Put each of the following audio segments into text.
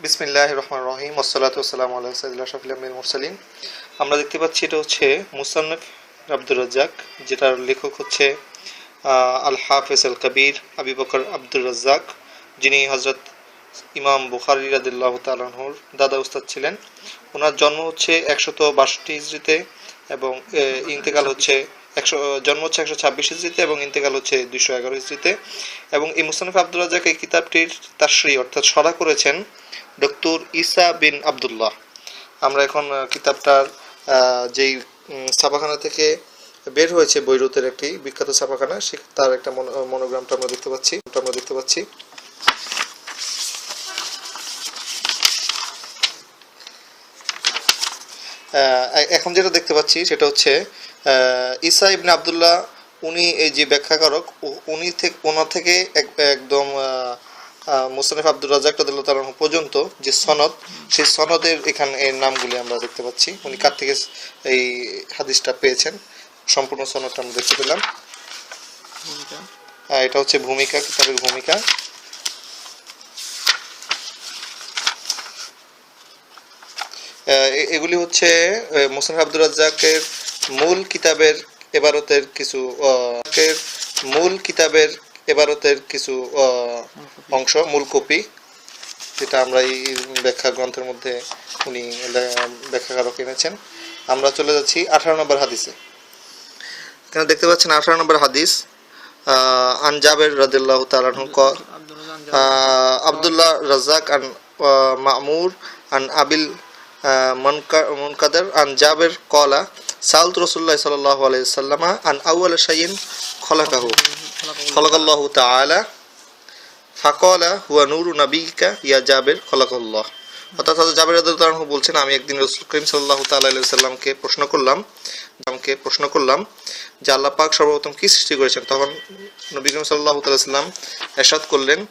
বিসমিল্লাহ রহমান রহিম ওসলাত ওসালাম আল্লাহ সাইদুল্লাহ শাফিল আমির মুরসালিন। আমরা দেখতে পাচ্ছি এটা হচ্ছে মুসান্নফ আব্দুর রাজ্জাক, যেটার লেখক হচ্ছে আল হাফেজ আল কবির আবি বকর আব্দুর রাজ্জাক, যিনি হজরত ইমাম বুখারি রাদিল্লাহ তালাহুর দাদা উস্তাদ ছিলেন। ওনার জন্ম হচ্ছে একশত বাষট্টি হিজড়িতে এবং ইন্তেকাল হচ্ছে একশো, জন্ম হচ্ছে একশো ছাব্বিশ হিজড়িতে এবং ইন্তেকাল হচ্ছে দুইশো এগারো হিজড়িতে। এবং এই মুসানিফ আব্দুর রাজ্জাক এই কিতাবটির তাশ্রী অর্থাৎ সরা করেছেন ডক্টর ইসা বিন আব্দুল্লাহ আমরা এখন কিতাবটার যেই ছাপাখানা থেকে বের হয়েছে বৈরুতের একটি বিখ্যাত ছাপাখানা, সে, তার একটা মনোগ্রামটা আমরা দেখতে পাচ্ছি আমরা দেখতে পাচ্ছি। এখন যেটা দেখতে পাচ্ছি সেটা হচ্ছে ইসা ইবনে আবদুল্লাহ, উনি এই যে ব্যাখ্যাকারক উনি থেকে, ওনার থেকে এক- একদম মুসানিফ আব্দুর রাজাক রাদিয়াল্লাহু তাআলা পর্যন্ত যে সনদ সেই সনদের এখানে এর নামগুলি আমরা দেখতে পাচ্ছি। উনি কার থেকে এই হাদিসটা পেয়েছেন? সম্পূর্ণ সনদটা আমরা দেখতে পেলাম। এটা হচ্ছে ভূমিকা কিতাবের ভূমিকা। এগুলি হচ্ছে মোসান আব্দুর রাজ্জাকের মূল কিতাবের এবারতের কিছু আহ, মূল কিতাবের এবারতের কিছু অংশ মূল কপি যেটা আমরা এই ব্যাখ্যা গ্রন্থের মধ্যে উনি ব্যাখ্যাকারক এনেছেন। আমরা চলে যাচ্ছি আঠারো নম্বর হাদিসে। এখানে দেখতে পাচ্ছেন আঠারো নম্বর হাদিস আহ, আন জাবের রাদিল্লাহ তালানহু আব্দুল্লাহ রাজাক আন মামুর আন আবিল মুনকাদের আন জাবের কলা সাউত রসুল্লাহ সাল্লাহ আলাইসাল্লামা আন আউয়াল শাইন খলাকাহু। খলাকাল্লাহু তাআলা ফাকলা হুয়া নূরু নাবিকা ইয়া জাবের খলাকাল্লাহ। অর্থাৎ হযরত জাবের তাআলা বলছেন আমি একদিন রাসূল করিম সাল্লাল্লাহু তাআলা আলাইহি সাল্লামকে প্রশ্ন করলাম আমাকে প্রশ্ন করলাম যে আল্লাহ পাক সর্বপ্রথম কি সৃষ্টি করেছেন? তখন নবী করিম সাল্লাল্লাহু তাআলা সাল্লাম এরশাদ করলেন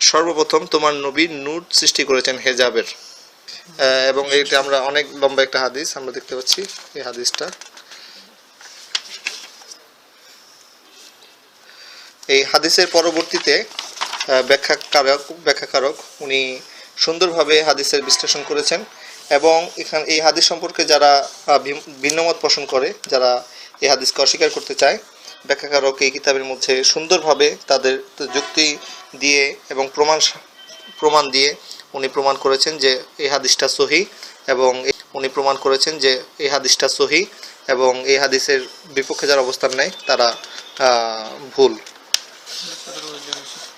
সর্বপ্রথম তোমার নবী নূর সৃষ্টি করেছেন হেজাবের আহ, এবং এইটা আমরা অনেক লম্বা একটা হাদিস আমরা দেখতে পাচ্ছি এই হাদিসটা। এই হাদিসের পরবর্তীতে ব্যাখ্যাকারক ব্যাখ্যাকারক উনি সুন্দরভাবে হাদিসের বিশ্লেষণ করেছেন এবং এখানে এই হাদিস সম্পর্কে যারা ভিন্নমত পোষণ করে, যারা এই হাদিসকে অস্বীকার করতে চায়, ব্যাখ্যাকারক এই কিতাবের মধ্যে সুন্দরভাবে তাদের যুক্তি দিয়ে এবং প্রমাণ প্রমাণ দিয়ে উনি প্রমাণ করেছেন যে এই হাদিসটা সহি এবং উনি প্রমাণ করেছেন যে এই হাদিসটা সহি এবং এই হাদিসের বিপক্ষে যারা অবস্থান নেয় তারা Здравствуйте, дорогие друзья.